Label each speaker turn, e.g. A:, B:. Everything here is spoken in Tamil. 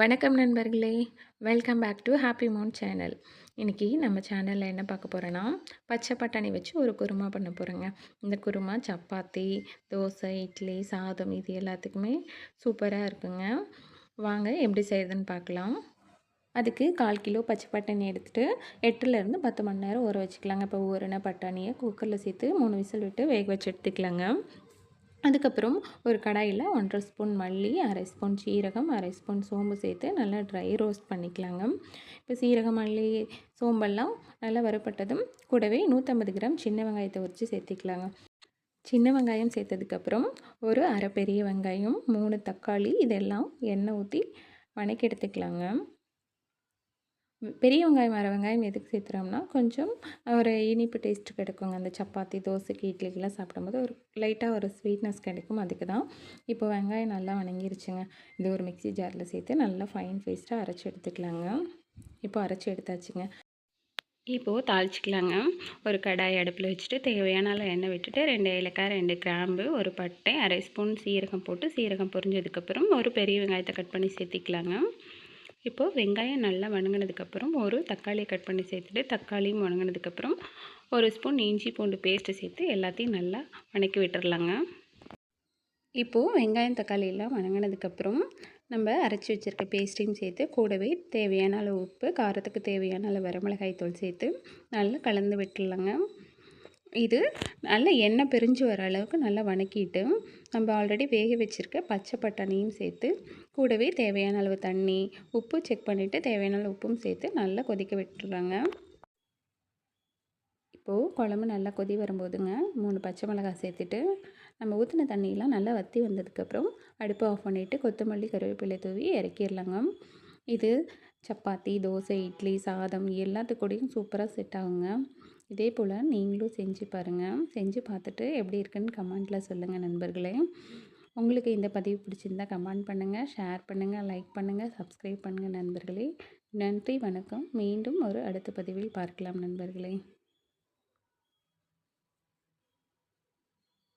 A: வணக்கம் நண்பர்களே. Welcome back to happy mount channel இன்றைக்கி நம்ம சேனலில் என்ன பார்க்க போகிறோன்னா பச்சை பட்டாணி வச்சு ஒரு குருமா பண்ண போகிறோங்க இந்த குருமா சப்பாத்தி தோசை இட்லி சாதம் இது எல்லாத்துக்குமே சூப்பராக இருக்குங்க. வாங்க எப்படி செய்யுதுன்னு பார்க்கலாம். அதுக்கு கால் கிலோ பச்சை பட்டாணி எடுத்துகிட்டு எட்டுலேருந்து பத்து மணி நேரம் ஊற வச்சுக்கலாங்க. இப்போ ஊறின பட்டாணியை குக்கரில் சேர்த்து மூணு விசில் விட்டு வேக வச்சு எடுத்துக்கலாங்க. அதுக்கப்புறம் ஒரு கடாயில் ஒன்றரை ஸ்பூன் மல்லி அரை ஸ்பூன் சீரகம் அரை ஸ்பூன் சோம்பு சேர்த்து நல்லா ட்ரை ரோஸ்ட் பண்ணிக்கலாங்க. இப்போ சீரகம் மல்லி சோம்பெல்லாம் நல்லா வறுப்பட்டதும் கூடவே நூற்றம்பது கிராம் சின்ன வெங்காயத்தை உரித்து சேர்த்திக்கலாங்க. சின்ன வெங்காயம் சேர்த்ததுக்கப்புறம் ஒரு அரை பெரிய வெங்காயம் மூணு தக்காளி இதெல்லாம் எண்ணெய் ஊற்றி வணக்கி எடுத்துக்கலாங்க. பெரிய வெங்காயம் அரை வெங்காயம் எதுக்கு சேர்த்துறோம்னா கொஞ்சம் ஒரு இனிப்பு டேஸ்ட் கிடைக்குங்க. அந்த சப்பாத்தி தோசைக்கு இட்லிக்கெலாம் சாப்பிடும்போது ஒரு லைட்டாக ஒரு ஸ்வீட்னஸ் கிடைக்கும். அதுக்கு தான் இப்போ வெங்காயம் நல்லா வணங்கிருச்சுங்க. இது ஒரு மிக்சி ஜாரில் சேர்த்து நல்லா ஃபைன் பேஸ்ட்டாக அரைச்சி எடுத்துக்கலாங்க. இப்போ அரைச்சி எடுத்தாச்சுங்க. இப்போது தாளிச்சிக்கலாங்க. ஒரு கடாய் அடுப்பில் வச்சுட்டு தேவையான எண்ணெய் விட்டுட்டு ரெண்டு ஏலக்காய் ரெண்டு கிராம்பு ஒரு பட்டை அரை ஸ்பூன் சீரகம் போட்டு சீரகம் பொரிஞ்சதுக்கப்புறம் ஒரு பெரிய வெங்காயத்தை கட் பண்ணி சேர்த்திக்கலாங்க. இப்போது வெங்காயம் நல்லா வணங்கினதுக்கப்புறம் ஒரு தக்காளியை கட் பண்ணி சேர்த்துட்டு தக்காளியும் வணங்கினதுக்கப்புறம் ஒரு ஸ்பூன் இஞ்சி பூண்டு பேஸ்ட்டு சேர்த்து எல்லாத்தையும் நல்லா வணக்கி விட்டுடலாங்க இப்போது வெங்காயம் தக்காளி எல்லாம் வணங்கினதுக்கப்புறம் நம்ம அரைச்சி வச்சுருக்க பேஸ்ட்டையும் சேர்த்து கூடவே தேவையான அளவு உப்பு காரத்துக்கு தேவையான அளவு வரமிளகாய் தூள் சேர்த்து நல்லா கலந்து விட்டுடலாங்க இது நல்லா எண்ணெய் பிரிஞ்சு வர அளவுக்கு நல்லா வணக்கிட்டு நம்ம ஆல்ரெடி வேக வச்சுருக்க பச்சை பட்டாணியும் சேர்த்து கூடவே தேவையான அளவு தண்ணி உப்பு செக் பண்ணிவிட்டு தேவையான அளவு உப்பும் சேர்த்து நல்லா கொதிக்க விட்டுறாங்க இப்போது குழம்பு நல்லா கொதி வரும்போதுங்க மூணு பச்சை மிளகாய் சேர்த்துட்டு நம்ம ஊற்றின தண்ணியெலாம் நல்லா வற்றி வந்ததுக்கப்புறம் அடுப்பை ஆஃப் பண்ணிவிட்டு கொத்தமல்லி கருவேப்பிலை தூவி இறக்கிடலாங்க இது சப்பாத்தி தோசை இட்லி சாதம் எல்லாத்துக்கூடையும் சூப்பராக செட் ஆகுங்க. இதே போல் நீங்களும் செஞ்சு பாருங்கள் செஞ்சு பார்த்துட்டு எப்படி இருக்குன்னு கமெண்ட்டில் சொல்லுங்கள் நண்பர்களே. உங்களுக்கு இந்த பதிவு பிடிச்சிருந்தால் கமெண்ட் பண்ணுங்கள் ஷேர் பண்ணுங்கள் லைக் பண்ணுங்கள் சப்ஸ்கிரைப் பண்ணுங்கள் நண்பர்களே. நன்றி வணக்கம். மீண்டும் ஒரு அடுத்த பதிவில் பார்க்கலாம் நண்பர்களே.